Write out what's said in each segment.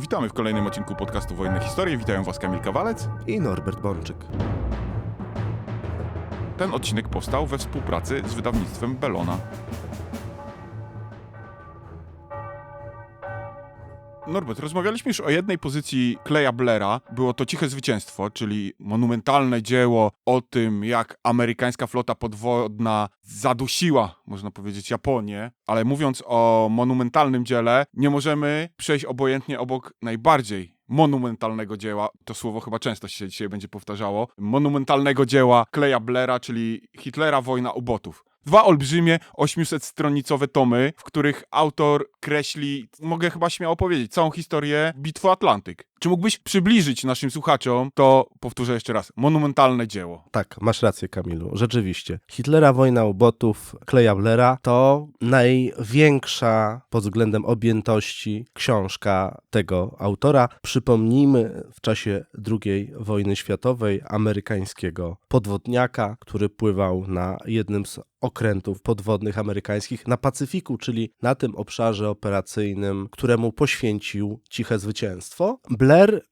Witamy w kolejnym odcinku podcastu Wojenne Historie. Witają Was Kamil Kawalec. i Norbert Bączyk. Ten odcinek powstał we współpracy z wydawnictwem Belona. Norbert, rozmawialiśmy już o jednej pozycji Kleja Blera. Było to Ciche Zwycięstwo, czyli monumentalne dzieło o tym, jak amerykańska flota podwodna zadusiła, można powiedzieć, Japonię. Ale mówiąc o monumentalnym dziele, nie możemy przejść obojętnie obok najbardziej monumentalnego dzieła, to słowo chyba często się dzisiaj będzie powtarzało, monumentalnego dzieła Kleja Blera, czyli Hitlera Wojna ubotów. Dwa olbrzymie, 800-stronicowe tomy, w których autor kreśli, mogę chyba śmiało powiedzieć, całą historię Bitwy Atlantyk. Czy mógłbyś przybliżyć naszym słuchaczom to, powtórzę jeszcze raz, monumentalne dzieło? Tak, masz rację, Kamilu. Rzeczywiście. Hitlera Wojna ubotów Kleja Blera to największa pod względem objętości książka tego autora. Przypomnijmy, w czasie II wojny światowej amerykańskiego podwodniaka, który pływał na jednym z okrętów podwodnych amerykańskich na Pacyfiku, czyli na tym obszarze operacyjnym, któremu poświęcił ciche zwycięstwo.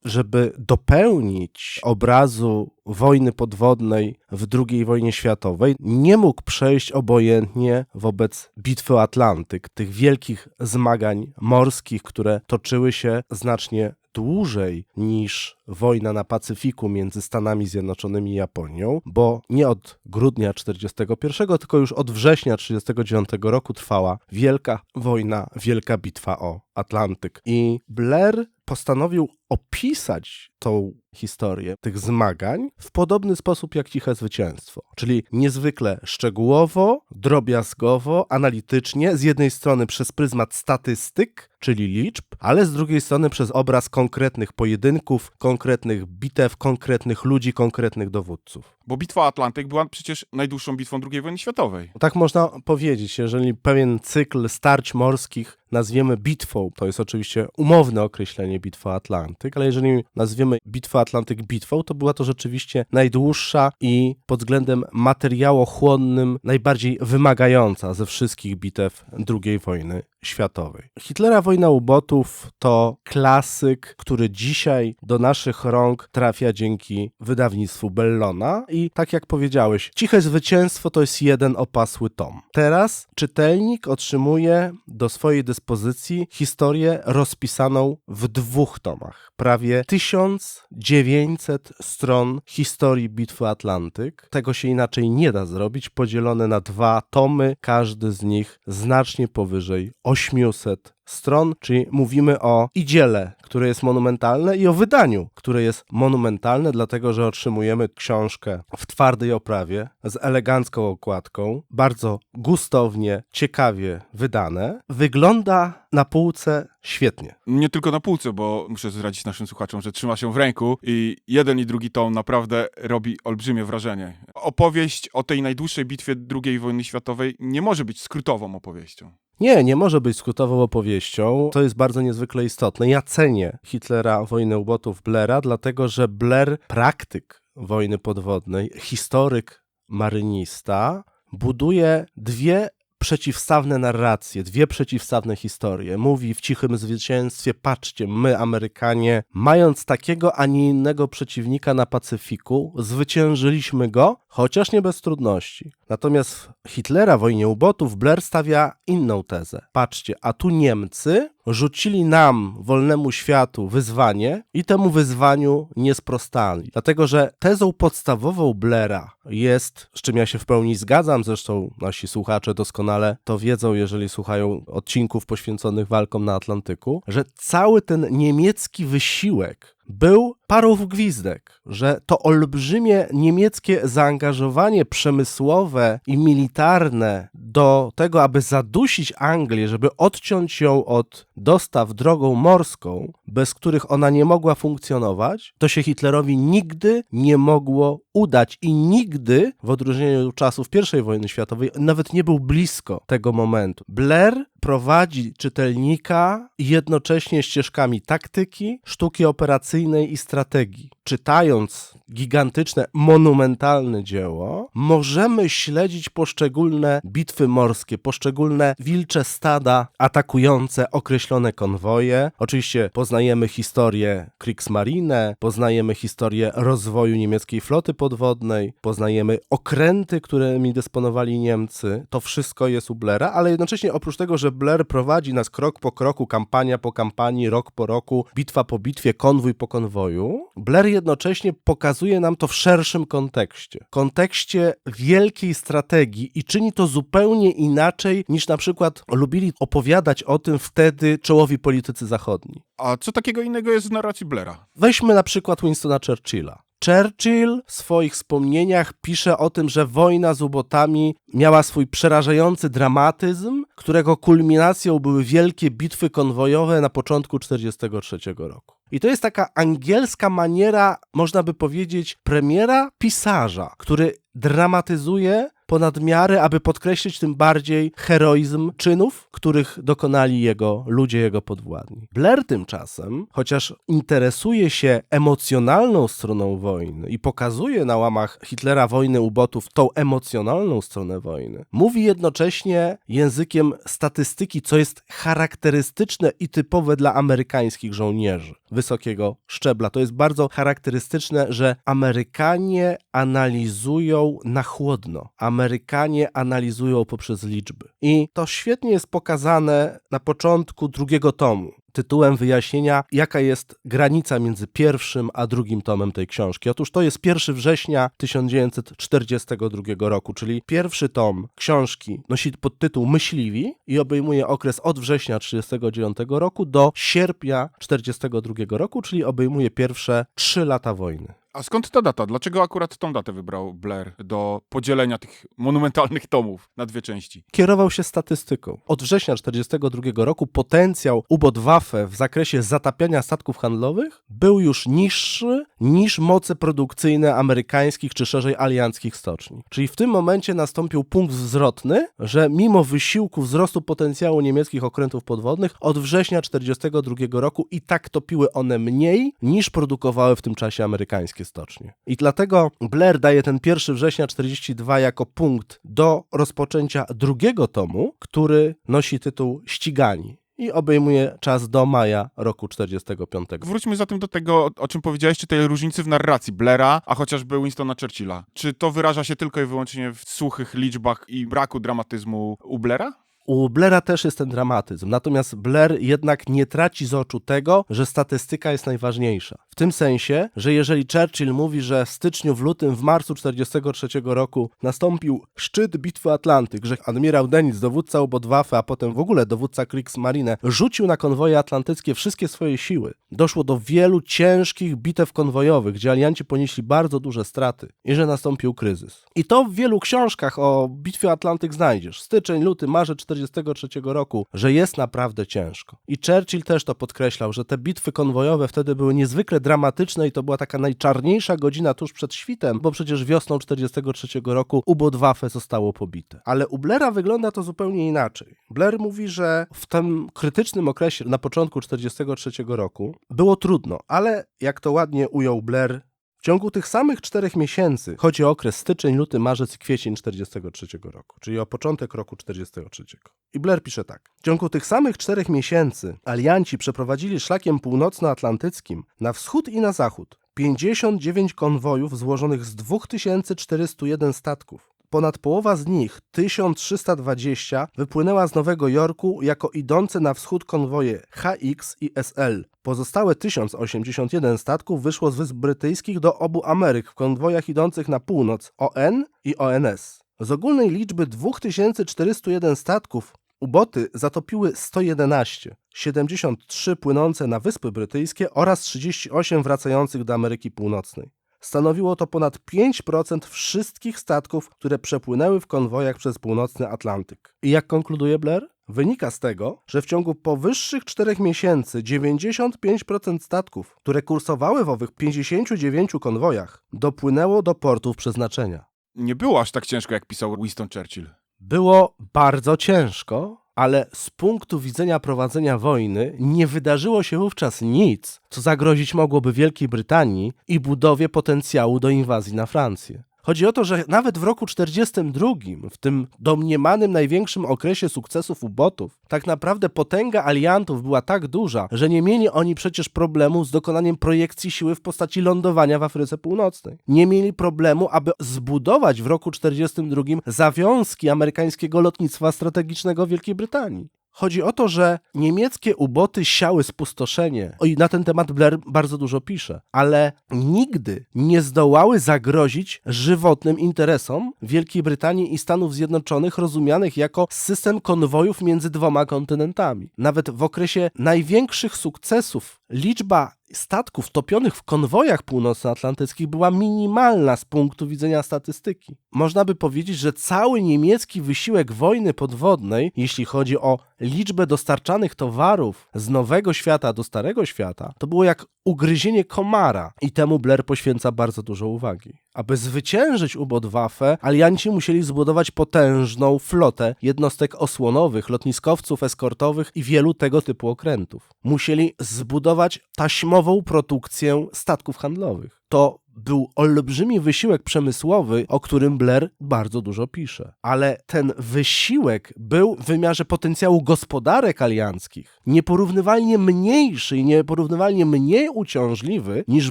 Żeby dopełnić obrazu wojny podwodnej w II wojnie światowej, nie mógł przejść obojętnie wobec bitwy o Atlantyk, tych wielkich zmagań morskich, które toczyły się znacznie dłużej niż wojna na Pacyfiku między Stanami Zjednoczonymi i Japonią, bo nie od grudnia 1941, tylko już od września 1939 roku trwała wielka wojna, wielka bitwa o Atlantyk. I Blair postanowił opisać tą historię tych zmagań w podobny sposób jak Ciche Zwycięstwo, czyli niezwykle szczegółowo, drobiazgowo, analitycznie, z jednej strony przez pryzmat statystyk, czyli liczb, ale z drugiej strony przez obraz konkretnych pojedynków, konkretnych bitew, konkretnych ludzi, konkretnych dowódców. Bo Bitwa Atlantyk była przecież najdłuższą bitwą II wojny światowej. Tak można powiedzieć, jeżeli pewien cykl starć morskich nazwiemy bitwą, to jest oczywiście umowne określenie Bitwa Atlantyk, ale jeżeli nazwiemy Bitwę Atlantyk bitwą, to była to rzeczywiście najdłuższa i pod względem materiałochłonnym najbardziej wymagająca ze wszystkich bitew II wojny światowej. Hitlera Wojna Ubotów to klasyk, który dzisiaj do naszych rąk trafia dzięki wydawnictwu Bellona i tak jak powiedziałeś, Ciche Zwycięstwo to jest jeden opasły tom. Teraz czytelnik otrzymuje do swojej dyspozycji historię rozpisaną w dwóch tomach. Prawie 1900 stron historii Bitwy Atlantyk. Tego się inaczej nie da zrobić. Podzielone na dwa tomy, każdy z nich znacznie powyżej 800 stron, czyli mówimy o i dziele, które jest monumentalne i o wydaniu, które jest monumentalne, dlatego że otrzymujemy książkę w twardej oprawie, z elegancką okładką, bardzo gustownie, ciekawie wydane. Wygląda na półce świetnie. Nie tylko na półce, bo muszę zdradzić naszym słuchaczom, że trzyma się w ręku i jeden i drugi tom naprawdę robi olbrzymie wrażenie. Opowieść o tej najdłuższej bitwie II wojny światowej nie może być skrótową opowieścią. Nie, nie może być skrótową opowieścią. To jest bardzo niezwykle istotne. Ja cenię Hitlera Wojnę Ubotów Blera, dlatego że Blair, praktyk wojny podwodnej, historyk, marynista, buduje dwie przeciwstawne narracje, dwie przeciwstawne historie. Mówi w cichym zwycięstwie, patrzcie, my Amerykanie, mając takiego, a nie innego przeciwnika na Pacyfiku, zwyciężyliśmy go, chociaż nie bez trudności. Natomiast w Hitlera wojnie ubotów Blair stawia inną tezę. Patrzcie, a tu Niemcy rzucili nam, wolnemu światu, wyzwanie i temu wyzwaniu nie sprostali. Dlatego, że tezą podstawową Blaira jest, z czym ja się w pełni zgadzam, zresztą nasi słuchacze doskonale to wiedzą, jeżeli słuchają odcinków poświęconych walkom na Atlantyku, że cały ten niemiecki wysiłek był parą w gwizdek, że to olbrzymie niemieckie zaangażowanie przemysłowe i militarne do tego, aby zadusić Anglię, żeby odciąć ją od dostaw drogą morską, bez których ona nie mogła funkcjonować, to się Hitlerowi nigdy nie mogło udać i nigdy, w odróżnieniu od czasów I wojny światowej, nawet nie był blisko tego momentu. Blair prowadzi czytelnika jednocześnie ścieżkami taktyki, sztuki operacyjnej i strategii. Czytając gigantyczne, monumentalne dzieło, możemy śledzić poszczególne bitwy morskie, poszczególne wilcze stada atakujące określone konwoje. Oczywiście poznajemy historię Kriegsmarine, poznajemy historię rozwoju niemieckiej floty podwodnej, poznajemy okręty, którymi dysponowali Niemcy. To wszystko jest u Blaira, ale jednocześnie oprócz tego, że Blair prowadzi nas krok po kroku, kampania po kampanii, rok po roku, bitwa po bitwie, konwój po konwoju, Blair jednocześnie pokazuje nam to w szerszym kontekście. Kontekście wielkiej strategii i czyni to zupełnie inaczej niż na przykład lubili opowiadać o tym wtedy czołowi politycy zachodni. A co takiego innego jest w narracji Blaira? Weźmy na przykład Winstona Churchilla. Churchill w swoich wspomnieniach pisze o tym, że wojna z ubotami miała swój przerażający dramatyzm, którego kulminacją były wielkie bitwy konwojowe na początku 1943 roku. I to jest taka angielska maniera, można by powiedzieć, premiera pisarza, który dramatyzuje ponad miarę, aby podkreślić tym bardziej heroizm czynów, których dokonali jego ludzie, jego podwładni. Blair tymczasem, chociaż interesuje się emocjonalną stroną wojny i pokazuje na łamach Hitlera wojny ubotów tą emocjonalną stronę wojny, mówi jednocześnie językiem statystyki, co jest charakterystyczne i typowe dla amerykańskich żołnierzy wysokiego szczebla. To jest bardzo charakterystyczne, że Amerykanie analizują na chłodno. Amerykanie analizują poprzez liczby. I to świetnie jest pokazane na początku drugiego tomu tytułem wyjaśnienia, jaka jest granica między pierwszym a drugim tomem tej książki. Otóż to jest 1 września 1942 roku, czyli pierwszy tom książki nosi podtytuł Myśliwi i obejmuje okres od września 1939 roku do sierpnia 1942 roku, czyli obejmuje pierwsze trzy lata wojny. A skąd ta data? Dlaczego akurat tą datę wybrał Blair do podzielenia tych monumentalnych tomów na dwie części? Kierował się statystyką. Od września 1942 roku potencjał U-Boot-Waffe w zakresie zatapiania statków handlowych był już niższy niż moce produkcyjne amerykańskich czy szerzej alianckich stoczni. Czyli w tym momencie nastąpił punkt zwrotny, że mimo wysiłku wzrostu potencjału niemieckich okrętów podwodnych od września 1942 roku i tak topiły one mniej niż produkowały w tym czasie amerykańskie stocznie. I dlatego Blair daje ten 1 września 42 jako punkt do rozpoczęcia drugiego tomu, który nosi tytuł Ścigani i obejmuje czas do maja roku 45. Wróćmy zatem do tego, o czym powiedziałeś, czy tej różnicy w narracji Blaira, a chociażby Winstona Churchilla. Czy to wyraża się tylko i wyłącznie w suchych liczbach i braku dramatyzmu u Blaira? U Blaira też jest ten dramatyzm, natomiast Blair jednak nie traci z oczu tego, że statystyka jest najważniejsza. W tym sensie, że jeżeli Churchill mówi, że w styczniu, w lutym, w marcu 1943 roku nastąpił szczyt bitwy Atlantyk, że admirał Deniz, dowódca Obodwaffe, a potem w ogóle dowódca Kriegsmarine, rzucił na konwoje atlantyckie wszystkie swoje siły. Doszło do wielu ciężkich bitew konwojowych, gdzie alianci ponieśli bardzo duże straty i że nastąpił kryzys. I to w wielu książkach o bitwie Atlantyk znajdziesz. Styczeń, luty, marzec 1943 roku, że jest naprawdę ciężko. I Churchill też to podkreślał, że te bitwy konwojowe wtedy były niezwykle dramatyczne i to była taka najczarniejsza godzina tuż przed świtem, bo przecież wiosną 1943 roku U-Boot-Waffe zostało pobite. Ale u Blaira wygląda to zupełnie inaczej. Blair mówi, że w tym krytycznym okresie na początku 1943 roku było trudno, ale jak to ładnie ujął Blair, ciągu tych samych czterech miesięcy, chodzi o okres styczeń, luty, marzec i kwiecień 1943 roku, czyli o początek roku 1943. I Blair pisze tak. W ciągu tych samych czterech miesięcy alianci przeprowadzili szlakiem północnoatlantyckim na wschód i na zachód 59 konwojów złożonych z 2401 statków. Ponad połowa z nich, 1320, wypłynęła z Nowego Jorku jako idące na wschód konwoje HX i SL. Pozostałe 1081 statków wyszło z Wysp Brytyjskich do obu Ameryk w konwojach idących na północ ON i ONS. Z ogólnej liczby 2401 statków uboty zatopiły 111, 73 płynące na Wyspy Brytyjskie oraz 38 wracających do Ameryki Północnej. Stanowiło to ponad 5% wszystkich statków, które przepłynęły w konwojach przez północny Atlantyk. I jak konkluduje Blair? Wynika z tego, że w ciągu powyższych 4 miesięcy 95% statków, które kursowały w owych 59 konwojach, dopłynęło do portów przeznaczenia. Nie było aż tak ciężko, jak pisał Winston Churchill. Było bardzo ciężko, ale z punktu widzenia prowadzenia wojny nie wydarzyło się wówczas nic, co zagrozić mogłoby Wielkiej Brytanii i budowie potencjału do inwazji na Francję. Chodzi o to, że nawet w roku 1942, w tym domniemanym największym okresie sukcesów ubotów, tak naprawdę potęga aliantów była tak duża, że nie mieli oni przecież problemu z dokonaniem projekcji siły w postaci lądowania w Afryce Północnej. Nie mieli problemu, aby zbudować w roku 1942 zawiązki amerykańskiego lotnictwa strategicznego Wielkiej Brytanii. Chodzi o to, że niemieckie uboty siały spustoszenie. I na ten temat Blair bardzo dużo pisze, ale nigdy nie zdołały zagrozić żywotnym interesom Wielkiej Brytanii i Stanów Zjednoczonych, rozumianych jako system konwojów między dwoma kontynentami. Nawet w okresie największych sukcesów liczba statków topionych w konwojach północnoatlantyckich była minimalna z punktu widzenia statystyki. Można by powiedzieć, że cały niemiecki wysiłek wojny podwodnej, jeśli chodzi o liczbę dostarczanych towarów z Nowego Świata do Starego Świata, to było jak ugryzienie komara i temu Blair poświęca bardzo dużo uwagi. Aby zwyciężyć ubot Waffe, alianci musieli zbudować potężną flotę jednostek osłonowych, lotniskowców eskortowych i wielu tego typu okrętów. Musieli zbudować taśmową produkcję statków handlowych. To był olbrzymi wysiłek przemysłowy, o którym Blair bardzo dużo pisze. Ale ten wysiłek był w wymiarze potencjału gospodarek alianckich nieporównywalnie mniejszy i nieporównywalnie mniej uciążliwy niż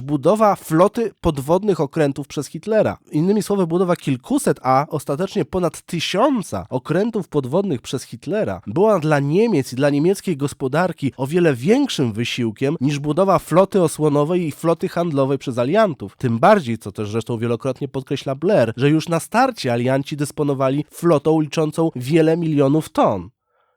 budowa floty podwodnych okrętów przez Hitlera. Innymi słowy, budowa kilkuset, a ostatecznie ponad tysiąca okrętów podwodnych przez Hitlera była dla Niemiec i dla niemieckiej gospodarki o wiele większym wysiłkiem niż budowa floty osłonowej i floty handlowej przez aliantów. Tym bardziej, co też zresztą wielokrotnie podkreśla Blair, że już na starcie alianci dysponowali flotą liczącą wiele milionów ton.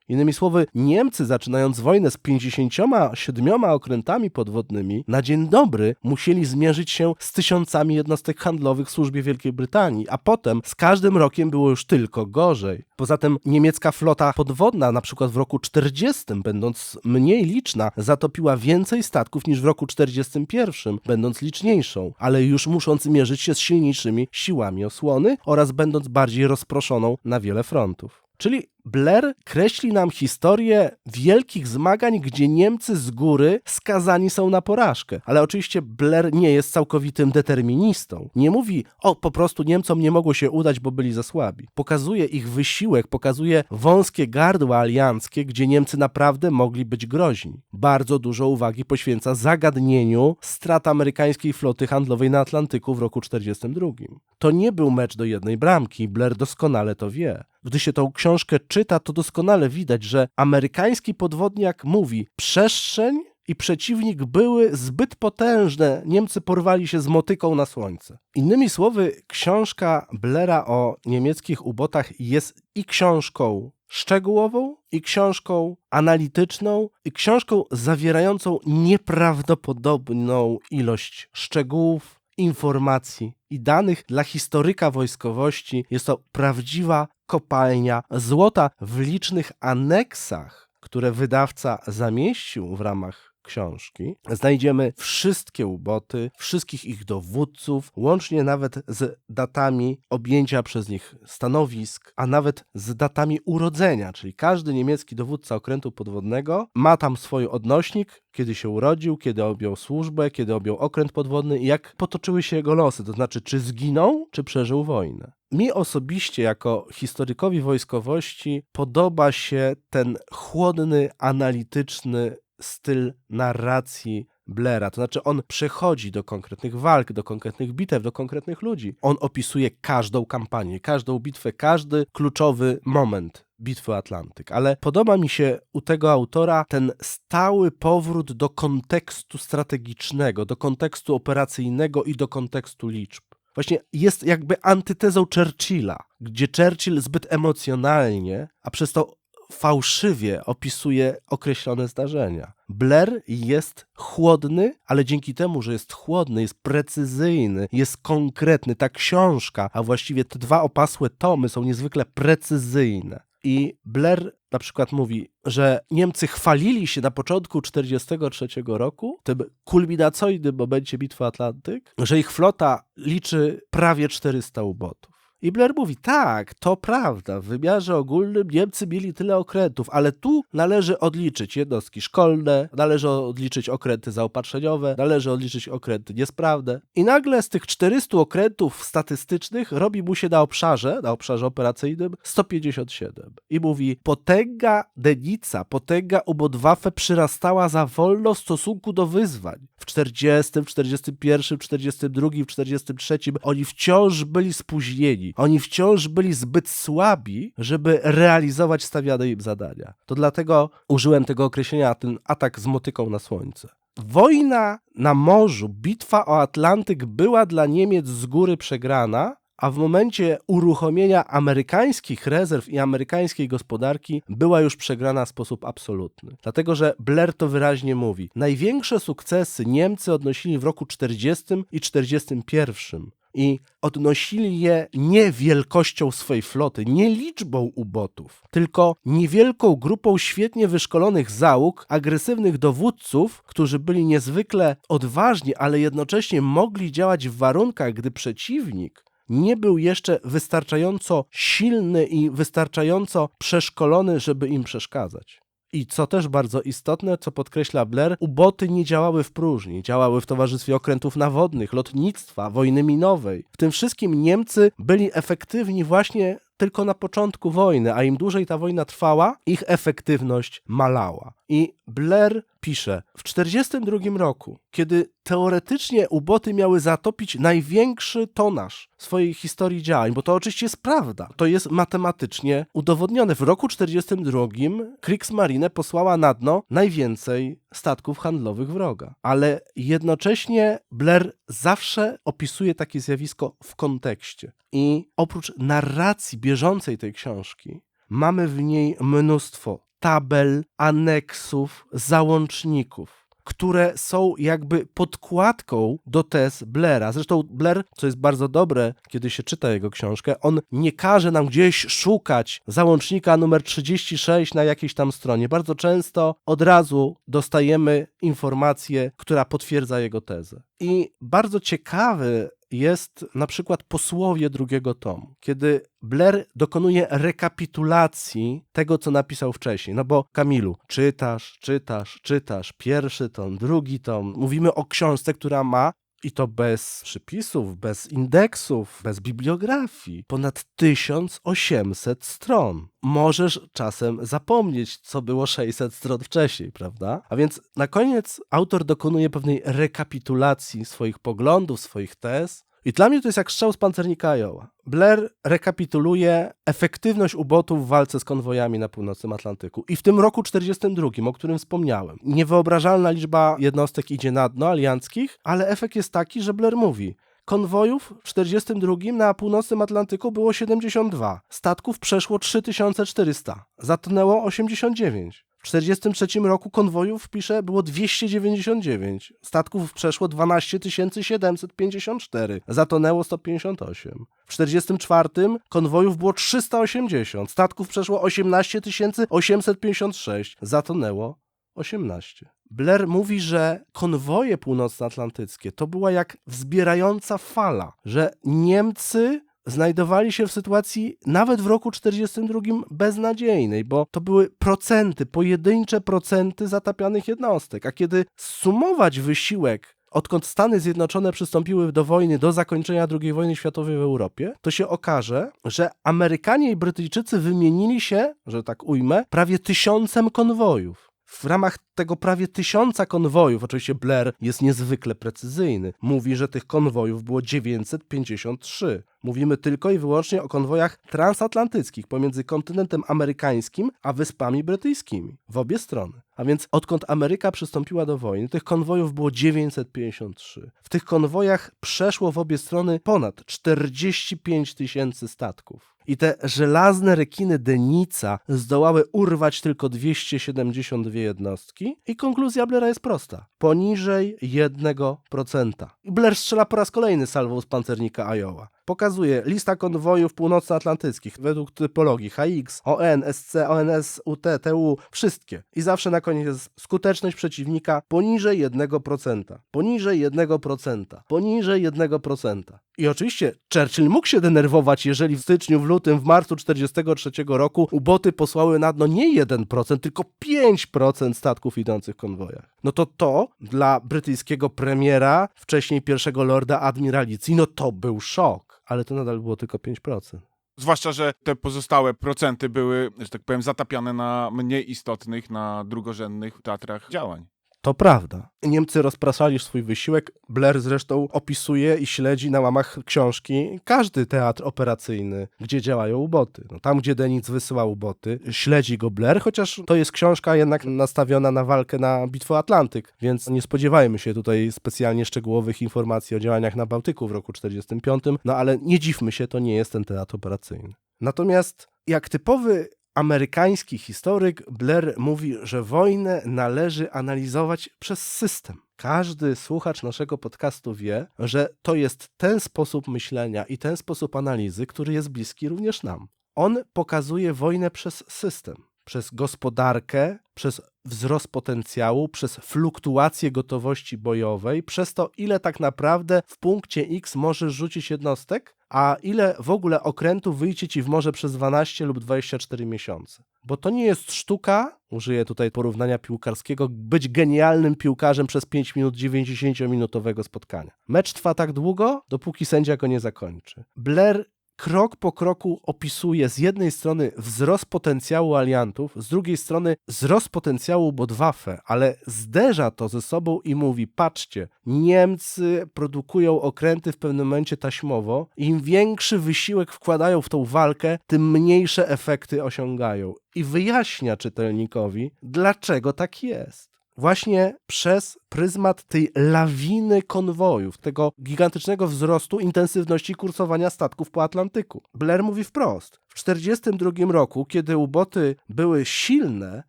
Innymi słowy, Niemcy zaczynając wojnę z 57 okrętami podwodnymi, na dzień dobry musieli zmierzyć się z tysiącami jednostek handlowych w służbie Wielkiej Brytanii, a potem z każdym rokiem było już tylko gorzej. Poza tym niemiecka flota podwodna, na przykład w roku 40, będąc mniej liczna, zatopiła więcej statków niż w roku 41, będąc liczniejszą, ale już musząc mierzyć się z silniejszymi siłami osłony oraz będąc bardziej rozproszoną na wiele frontów. Czyli Blair kreśli nam historię wielkich zmagań, gdzie Niemcy z góry skazani są na porażkę. Ale oczywiście Blair nie jest całkowitym deterministą. Nie mówi, o po prostu Niemcom nie mogło się udać, bo byli za słabi. Pokazuje ich wysiłek, pokazuje wąskie gardła alianckie, gdzie Niemcy naprawdę mogli być groźni. Bardzo dużo uwagi poświęca zagadnieniu strat amerykańskiej floty handlowej na Atlantyku w roku 1942. To nie był mecz do jednej bramki, Blair doskonale to wie. Gdy się tą książkę czyta, to doskonale widać, że amerykański podwodniak mówi: przestrzeń i przeciwnik były zbyt potężne, Niemcy porwali się z motyką na słońce. Innymi słowy, książka Blera o niemieckich ubotach jest i książką szczegółową, i książką analityczną, i książką zawierającą nieprawdopodobną ilość szczegółów, informacji i danych dla historyka wojskowości. Jest to prawdziwa kopalnia złota w licznych aneksach, które wydawca zamieścił w ramach książki, znajdziemy wszystkie uboty, wszystkich ich dowódców, łącznie nawet z datami objęcia przez nich stanowisk, a nawet z datami urodzenia, czyli każdy niemiecki dowódca okrętu podwodnego ma tam swój odnośnik, kiedy się urodził, kiedy objął służbę, kiedy objął okręt podwodny i jak potoczyły się jego losy, to znaczy czy zginął, czy przeżył wojnę. Mi osobiście, jako historykowi wojskowości, podoba się ten chłodny, analityczny styl narracji Blaira. To znaczy, on przechodzi do konkretnych walk, do konkretnych bitew, do konkretnych ludzi. On opisuje każdą kampanię, każdą bitwę, każdy kluczowy moment bitwy Atlantyk. Ale podoba mi się u tego autora ten stały powrót do kontekstu strategicznego, do kontekstu operacyjnego i do kontekstu liczb. Właśnie jest jakby antytezą Churchilla, gdzie Churchill zbyt emocjonalnie, a przez to fałszywie opisuje określone zdarzenia. Blair jest chłodny, ale dzięki temu, że jest chłodny, jest precyzyjny, jest konkretny. Ta książka, a właściwie te dwa opasłe tomy są niezwykle precyzyjne. I Blair na przykład mówi, że Niemcy chwalili się na początku 1943 roku, tym kulminacyjnym momencie bitwy Atlantyk, że ich flota liczy prawie 400 ubotów. I Blair mówi, tak, to prawda, w wymiarze ogólnym Niemcy mieli tyle okrętów, ale tu należy odliczyć jednostki szkolne, należy odliczyć okręty zaopatrzeniowe, należy odliczyć okręty niesprawne. I nagle z tych 400 okrętów statystycznych robi mu się na obszarze, na obszarze operacyjnym 157. I mówi, potęga Denica, potęga Ubodwaffe przyrastała za wolno w stosunku do wyzwań. W 40, w 41, w 42, w 43 oni wciąż byli spóźnieni. Oni wciąż byli zbyt słabi, żeby realizować stawiane im zadania. To dlatego użyłem tego określenia, ten atak z motyką na słońce. Wojna na morzu, bitwa o Atlantyk była dla Niemiec z góry przegrana, a w momencie uruchomienia amerykańskich rezerw i amerykańskiej gospodarki była już przegrana w sposób absolutny. Dlatego, że Blair to wyraźnie mówi. Największe sukcesy Niemcy odnosili w roku 40 i 41 i odnosili je nie wielkością swojej floty, nie liczbą ubotów, tylko niewielką grupą świetnie wyszkolonych załóg, agresywnych dowódców, którzy byli niezwykle odważni, ale jednocześnie mogli działać w warunkach, gdy przeciwnik nie był jeszcze wystarczająco silny i wystarczająco przeszkolony, żeby im przeszkadzać. I co też bardzo istotne, co podkreśla Blair, uboty nie działały w próżni, działały w towarzystwie okrętów nawodnych, lotnictwa, wojny minowej. W tym wszystkim Niemcy byli efektywni właśnie tylko na początku wojny, a im dłużej ta wojna trwała, ich efektywność malała. I Blair pisze, w 1942 roku, kiedy teoretycznie uboty miały zatopić największy tonaż swojej historii działań, bo to oczywiście jest prawda, to jest matematycznie udowodnione. W roku 1942 Kriegsmarine posłała na dno najwięcej statków handlowych wroga, ale jednocześnie Blair zawsze opisuje takie zjawisko w kontekście. I oprócz narracji bieżącej tej książki, mamy w niej mnóstwo tabel, aneksów, załączników, które są jakby podkładką do tez Blaira. Zresztą Blair, co jest bardzo dobre, kiedy się czyta jego książkę, on nie każe nam gdzieś szukać załącznika numer 36 na jakiejś tam stronie. Bardzo często od razu dostajemy informację, która potwierdza jego tezę. I bardzo ciekawy jest na przykład posłowie drugiego tomu, kiedy Blair dokonuje rekapitulacji tego, co napisał wcześniej. No bo Kamilu, czytasz, czytasz, czytasz, pierwszy tom, drugi tom. Mówimy o książce, która ma i to bez przypisów, bez indeksów, bez bibliografii. Ponad 1800 stron. Możesz czasem zapomnieć, co było 600 stron wcześniej, prawda? A więc na koniec autor dokonuje pewnej rekapitulacji swoich poglądów, swoich tez. I dla mnie to jest jak strzał z pancernika Iowa. Blair rekapituluje efektywność ubotów w walce z konwojami na północnym Atlantyku. I w tym roku 42, o którym wspomniałem, niewyobrażalna liczba jednostek idzie na dno alianckich, ale efekt jest taki, że Blair mówi, Konwojów w 42 na północnym Atlantyku było 72. Statków przeszło 3400. Zatonęło 89. W 1943 roku konwojów, pisze, było 299. Statków przeszło 12 754. Zatonęło 158. W 1944 konwojów było 380. Statków przeszło 18 856. Zatonęło 18. Blair mówi, że konwoje północnoatlantyckie to była jak wzbierająca fala, że Niemcy znajdowali się w sytuacji nawet w roku 42 beznadziejnej, bo to były procenty, pojedyncze procenty zatapianych jednostek. A kiedy sumować wysiłek odkąd Stany Zjednoczone przystąpiły do wojny, do zakończenia II wojny światowej w Europie, to się okaże, że Amerykanie i Brytyjczycy wymienili się, że tak ujmę, prawie tysiącem konwojów. W ramach tego prawie tysiąca konwojów, oczywiście Blair jest niezwykle precyzyjny, mówi, że tych konwojów było 953. Mówimy tylko i wyłącznie o konwojach transatlantyckich pomiędzy kontynentem amerykańskim a wyspami brytyjskimi, w obie strony. A więc odkąd Ameryka przystąpiła do wojny, tych konwojów było 953. W tych konwojach przeszło w obie strony ponad 45 tysięcy statków. I te żelazne rekiny Denica zdołały urwać tylko 272 jednostki. I konkluzja Blaira jest prosta. Poniżej 1%. I Blair strzela po raz kolejny salwą z pancernika Iowa. Pokazuje lista konwojów północnoatlantyckich według typologii HX, ON, SC, ONS, UT, TU, wszystkie. I zawsze na koniec jest skuteczność przeciwnika poniżej 1%. Poniżej 1%. Poniżej 1%. I oczywiście Churchill mógł się denerwować, jeżeli w styczniu, w lutym, w marcu 1943 roku uboty posłały na dno nie 1%, tylko 5% statków idących w konwojach. No to to dla brytyjskiego premiera, wcześniej pierwszego lorda admiralicji, no to był szok. Ale to nadal było tylko 5%. Zwłaszcza, że te pozostałe procenty były, że tak powiem, zatapiane na mniej istotnych, na drugorzędnych teatrach działań. To prawda. Niemcy rozpraszali swój wysiłek. Blair zresztą opisuje i śledzi na łamach książki każdy teatr operacyjny, gdzie działają uboty. No, tam, gdzie Denic wysyła uboty, śledzi go Blair, chociaż to jest książka jednak nastawiona na walkę na Bitwę Atlantyk, więc nie spodziewajmy się tutaj specjalnie szczegółowych informacji o działaniach na Bałtyku w roku 1945, no ale nie dziwmy się, to nie jest ten teatr operacyjny. Natomiast jak typowy amerykański historyk Blair mówi, że wojnę należy analizować przez system. Każdy słuchacz naszego podcastu wie, że to jest ten sposób myślenia i ten sposób analizy, który jest bliski również nam. On pokazuje wojnę przez system, przez gospodarkę, przez wzrost potencjału, przez fluktuację gotowości bojowej, przez to, ile tak naprawdę w punkcie X możesz rzucić jednostek, a ile w ogóle okrętów wyjdzie ci w morze przez 12 lub 24 miesiące. Bo to nie jest sztuka, użyję tutaj porównania piłkarskiego, być genialnym piłkarzem przez 5 minut 90-minutowego spotkania. Mecz trwa tak długo, dopóki sędzia go nie zakończy. Blair krok po kroku opisuje z jednej strony wzrost potencjału aliantów, z drugiej strony wzrost potencjału Bodwaffe, ale zderza to ze sobą i mówi: patrzcie, Niemcy produkują okręty w pewnym momencie taśmowo, im większy wysiłek wkładają w tą walkę, tym mniejsze efekty osiągają. I wyjaśnia czytelnikowi, dlaczego tak jest właśnie przez pryzmat tej lawiny konwojów, tego gigantycznego wzrostu intensywności kursowania statków po Atlantyku. Blair mówi wprost. W 1942 roku, kiedy uboty były silne,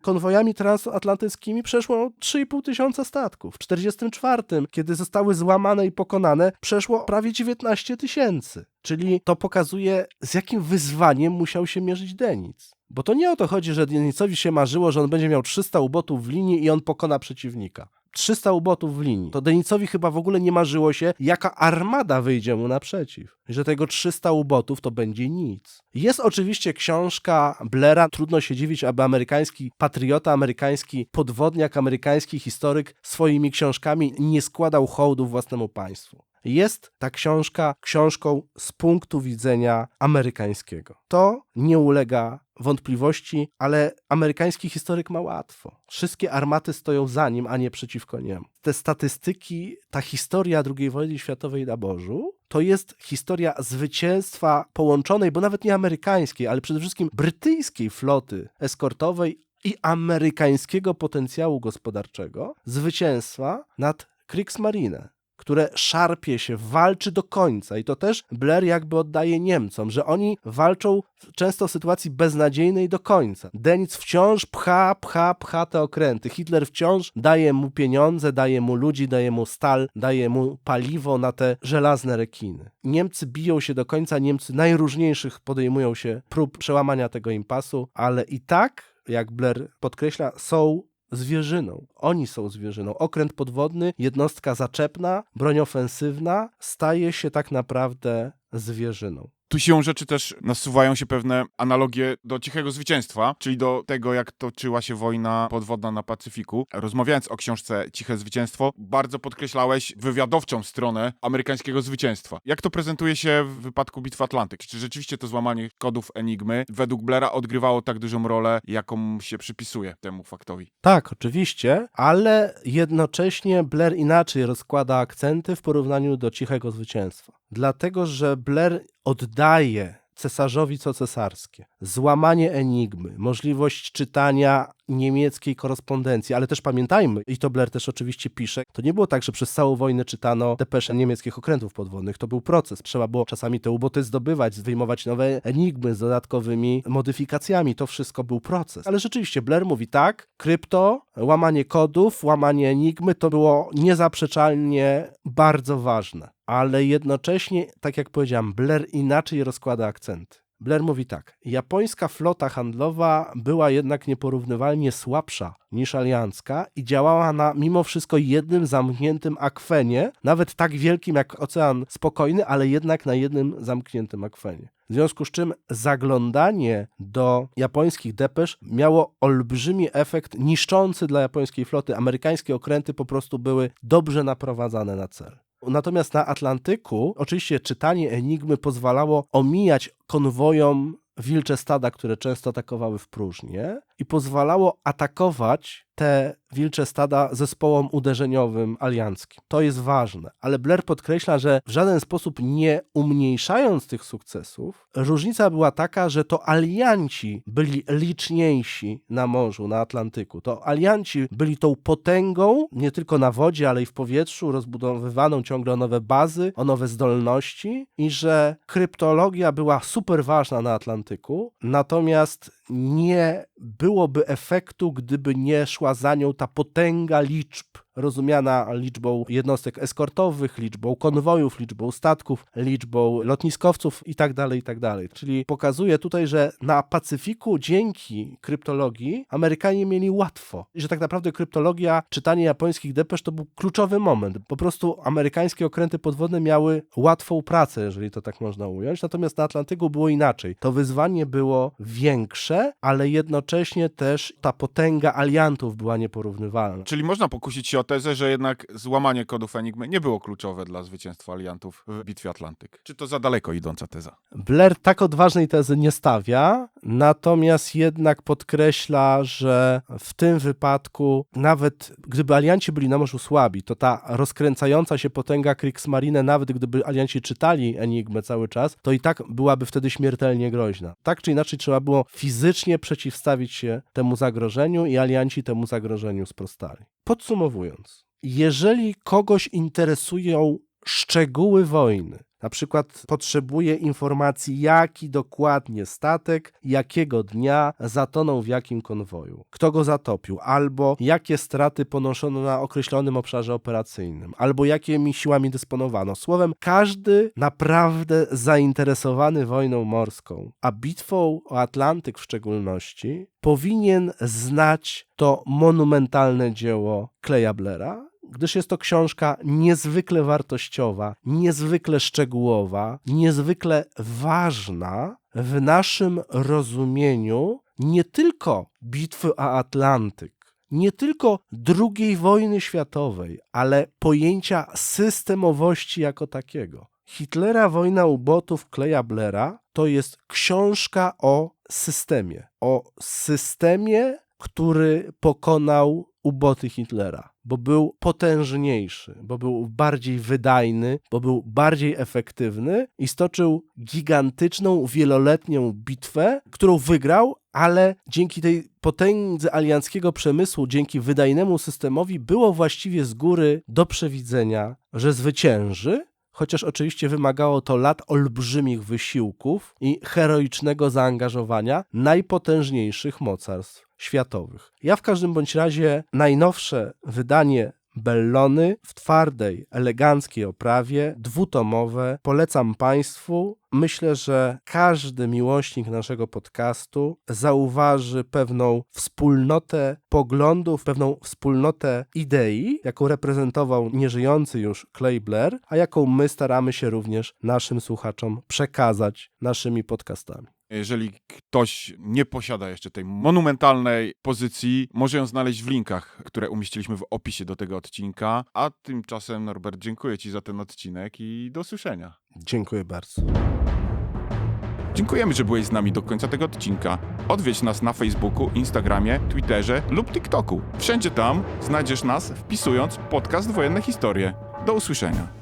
konwojami transatlantyckimi przeszło 3,5 tysiąca statków. W 1944, kiedy zostały złamane i pokonane, przeszło prawie 19 tysięcy. Czyli to pokazuje, z jakim wyzwaniem musiał się mierzyć Denic. Bo to nie o to chodzi, że Denicowi się marzyło, że on będzie miał 300 ubotów w linii i on pokona przeciwnika. 300 ubotów w linii. To Denicowi chyba w ogóle nie marzyło się, jaka armada wyjdzie mu naprzeciw. Że tego 300 ubotów to będzie nic. Jest oczywiście książka Blaira. Trudno się dziwić, aby amerykański patriota, amerykański podwodniak, amerykański historyk swoimi książkami nie składał hołdu własnemu państwu. Jest ta książka książką z punktu widzenia amerykańskiego. To nie ulega wątpliwości, ale amerykański historyk ma łatwo. Wszystkie armaty stoją za nim, a nie przeciwko niemu. Te statystyki, ta historia II wojny światowej na Bożu, to jest historia zwycięstwa połączonej, bo nawet nie amerykańskiej, ale przede wszystkim brytyjskiej floty eskortowej i amerykańskiego potencjału gospodarczego, zwycięstwa nad Kriegsmarine które szarpie się, walczy do końca. I to też Blair jakby oddaje Niemcom, że oni walczą często w sytuacji beznadziejnej do końca. Denic wciąż pcha, pcha, pcha te okręty. Hitler wciąż daje mu pieniądze, daje mu ludzi, daje mu stal, daje mu paliwo na te żelazne rekiny. Niemcy biją się do końca, Niemcy najróżniejszych podejmują się prób przełamania tego impasu, ale i tak, jak Blair podkreśla, są zwierzyną. Oni są zwierzyną. Okręt podwodny, jednostka zaczepna, broń ofensywna staje się tak naprawdę zwierzyną. Tu siłą rzeczy też nasuwają się pewne analogie do cichego zwycięstwa, czyli do tego, jak toczyła się wojna podwodna na Pacyfiku. Rozmawiając o książce Ciche Zwycięstwo, bardzo podkreślałeś wywiadowczą stronę amerykańskiego zwycięstwa. Jak to prezentuje się w wypadku Bitwy Atlantyk? Czy rzeczywiście to złamanie kodów Enigmy według Blaira odgrywało tak dużą rolę, jaką się przypisuje temu faktowi? Tak, oczywiście, ale jednocześnie Blair inaczej rozkłada akcenty w porównaniu do Cichego Zwycięstwa. Dlatego, że Blair oddaje cesarzowi co cesarskie. Złamanie enigmy, możliwość czytania niemieckiej korespondencji, ale też pamiętajmy, i to Blair też oczywiście pisze, to nie było tak, że przez całą wojnę czytano depesze niemieckich okrętów podwodnych. To był proces. Trzeba było czasami te uboty zdobywać, wyjmować nowe enigmy z dodatkowymi modyfikacjami. To wszystko był proces. Ale rzeczywiście Blair mówi tak, krypto, łamanie kodów, łamanie enigmy to było niezaprzeczalnie bardzo ważne ale jednocześnie, tak jak powiedziałem, Blair inaczej rozkłada akcenty. Blair mówi tak: Japońska flota handlowa była jednak nieporównywalnie słabsza niż aliancka i działała na mimo wszystko jednym zamkniętym akwenie, nawet tak wielkim jak Ocean Spokojny, ale jednak na jednym zamkniętym akwenie. W związku z czym zaglądanie do japońskich depesz miało olbrzymi efekt niszczący dla japońskiej floty. Amerykańskie okręty po prostu były dobrze naprowadzane na cel. Natomiast na Atlantyku, oczywiście czytanie Enigmy pozwalało omijać konwojom wilcze stada, które często atakowały w próżnię i pozwalało atakować te wilcze stada zespołom uderzeniowym alianckim. To jest ważne, ale Blair podkreśla, że w żaden sposób nie umniejszając tych sukcesów, różnica była taka, że to alianci byli liczniejsi na morzu, na Atlantyku. To alianci byli tą potęgą, nie tylko na wodzie, ale i w powietrzu, rozbudowywaną ciągle o nowe bazy, o nowe zdolności i że kryptologia była super ważna na Atlantyku, natomiast nie byłoby efektu, gdyby nie szła za nią ta potęga liczb, rozumiana liczbą jednostek eskortowych, liczbą konwojów, liczbą statków, liczbą lotniskowców itd., itd. Czyli pokazuje tutaj, że na Pacyfiku dzięki kryptologii Amerykanie mieli łatwo. I że tak naprawdę kryptologia, czytanie japońskich depesz to był kluczowy moment. Po prostu amerykańskie okręty podwodne miały łatwą pracę, jeżeli to tak można ująć. Natomiast na Atlantyku było inaczej. To wyzwanie było większe, ale jednocześnie też ta potęga aliantów była nieporównywalna. Czyli można pokusić się o tezę, że jednak złamanie kodów Enigmy nie było kluczowe dla zwycięstwa aliantów w bitwie Atlantyk. Czy to za daleko idąca teza? Blair tak odważnej tezy nie stawia, natomiast jednak podkreśla, że w tym wypadku, nawet gdyby alianci byli na morzu słabi, to ta rozkręcająca się potęga Kriegsmarine, nawet gdyby alianci czytali Enigmę cały czas, to i tak byłaby wtedy śmiertelnie groźna. Tak czy inaczej trzeba było fizycznie przeciwstawić się temu zagrożeniu i alianci temu zagrożeniu sprostali. Podsumowując, jeżeli kogoś interesują szczegóły wojny, na przykład potrzebuje informacji, jaki dokładnie statek, jakiego dnia zatonął w jakim konwoju, kto go zatopił, albo jakie straty ponoszono na określonym obszarze operacyjnym, albo jakimi siłami dysponowano. Słowem, każdy naprawdę zainteresowany wojną morską, a bitwą o Atlantyk w szczególności, powinien znać to monumentalne dzieło Kleja Blera, gdyż jest to książka niezwykle wartościowa, niezwykle szczegółowa, niezwykle ważna w naszym rozumieniu nie tylko bitwy o Atlantyk, nie tylko II wojny światowej, ale pojęcia systemowości jako takiego. Hitlera Wojna ubotów Kleja Blera to jest książka o systemie. O systemie, który pokonał uboty Hitlera, bo był potężniejszy, bo był bardziej wydajny, bo był bardziej efektywny i stoczył gigantyczną, wieloletnią bitwę, którą wygrał, ale dzięki tej potędze alianckiego przemysłu, dzięki wydajnemu systemowi, było właściwie z góry do przewidzenia, że zwycięży, chociaż oczywiście wymagało to lat olbrzymich wysiłków i heroicznego zaangażowania najpotężniejszych mocarstw światowych. Ja w każdym bądź razie najnowsze wydanie Bellony w twardej, eleganckiej oprawie, dwutomowe, polecam Państwu. Myślę, że każdy miłośnik naszego podcastu zauważy pewną wspólnotę poglądów, pewną wspólnotę idei, jaką reprezentował nieżyjący już Clay Blair, a jaką my staramy się również naszym słuchaczom przekazać naszymi podcastami. Jeżeli ktoś nie posiada jeszcze tej monumentalnej pozycji, może ją znaleźć w linkach, które umieściliśmy w opisie do tego odcinka. A tymczasem, Norbert, dziękuję Ci za ten odcinek i do słyszenia. Dziękuję bardzo. Dziękujemy, że byłeś z nami do końca tego odcinka. Odwiedź nas na Facebooku, Instagramie, Twitterze lub TikToku. Wszędzie tam znajdziesz nas wpisując podcast Wojenne Historie. Do usłyszenia.